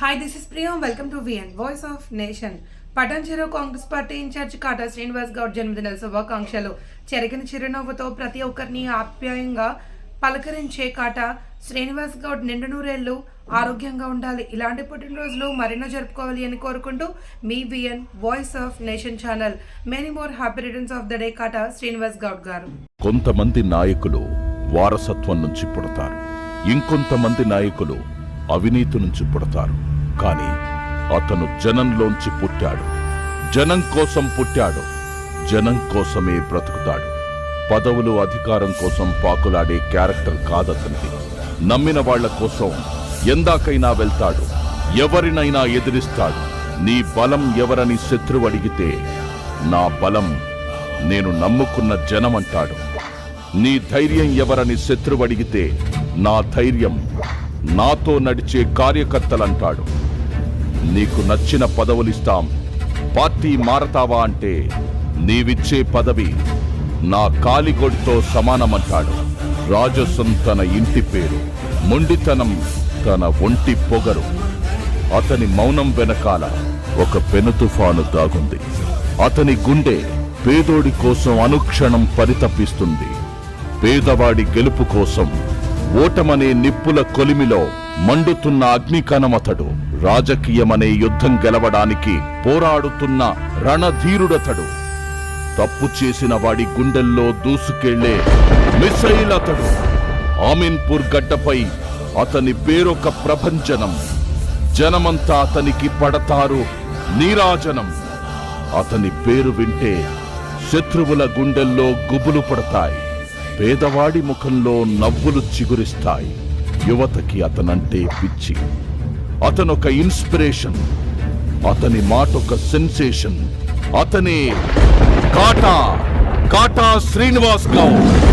Hi this is Priya welcome to VN voice of nation Patan Cheruvu Congress party incharge Kata Srinivas Goud జన్మదిన శుభాకాంక్షలు చెరగిన చిరునవ్వుతో ప్రతి ఒక్కరిని ఆప్యాయంగా పలకరించే కాటా శ్రీనివాస్ గౌడ్ నిండు నూరేళ్ళు ఆరోగ్యంగా ఉండాలి. ఇలాంటి పుట్టినరోజులు మరెన్నో జరుపుకోవాలి అని కోరుకుంటూ మీ VN voice of nation channel. Many more happy returns of the day Kata Srinivas Goud గారు. కొంతమంది నాయకులు వారసత్వం నుంచి పుడతారు. ఇంకొంతమంది నాయకులు అవినీతి నుంచి పుడతారు. కానీ అతను జనంలోంచి పుట్టాడు. జనం కోసం పుట్టాడు. జనం కోసమే బ్రతుకుతాడు. పదవులు అధికారం కోసం పాకులాడే క్యారెక్టర్ కాదతనిది. నమ్మిన వాళ్ళ కోసం ఎందాకైనా వెళ్తాడు ఎవరినైనా ఎదిరిస్తాడు. నీ బలం ఎవరని శత్రువు అడిగితే నా బలం నేను నమ్ముకున్న జనమంటాడు. నీ ధైర్యం ఎవరని శత్రువు అడిగితే నా ధైర్యం నాతో నడిచే కార్యకర్తలంటాడు. నీకు నచ్చిన పదవులిస్తాం పార్టీ మారతావా అంటే నీవిచ్చే పదవి నా కాలిగొడితో సమానమంటాడు. రాజసం తన ఇంటి పేరు మొండితనం తన ఒంటి పొగరు. అతని మౌనం వెనకాల ఒక పెను తుఫాను దాగుంది అతని గుండె పేదోడి కోసం అనుక్షణం పరితపిస్తుంది. పేదవాడి గెలుపు కోసం ఓటమనే నిప్పుల కొలిమిలో మండుతున్న అగ్నికణమతడు రాజకీయమనే యుద్ధం గెలవడానికి పోరాడుతున్న రణధీరుడతడు. తప్పు చేసిన వాడి గుండెల్లో దూసుకెళ్ళే మిసైల్ అతడు. ఆమీన్పూర్ గడ్డపై అతని పేరొక ప్రభంజనం. జనమంతా అతనికి పడతారు నీరాజనం. అతని పేరు వింటే శత్రువుల గుండెల్లో గుబులు పడతాయి. పేదవాడి ముఖంలో నవ్వులు చిగురిస్తాయి. యువతకి అతనంటే పిచ్చి. అతనొక ఇన్స్పిరేషన్. అతని మాటొక సెన్సేషన్. అతనే కాటా. కాటా శ్రీనివాస్ గౌడ్.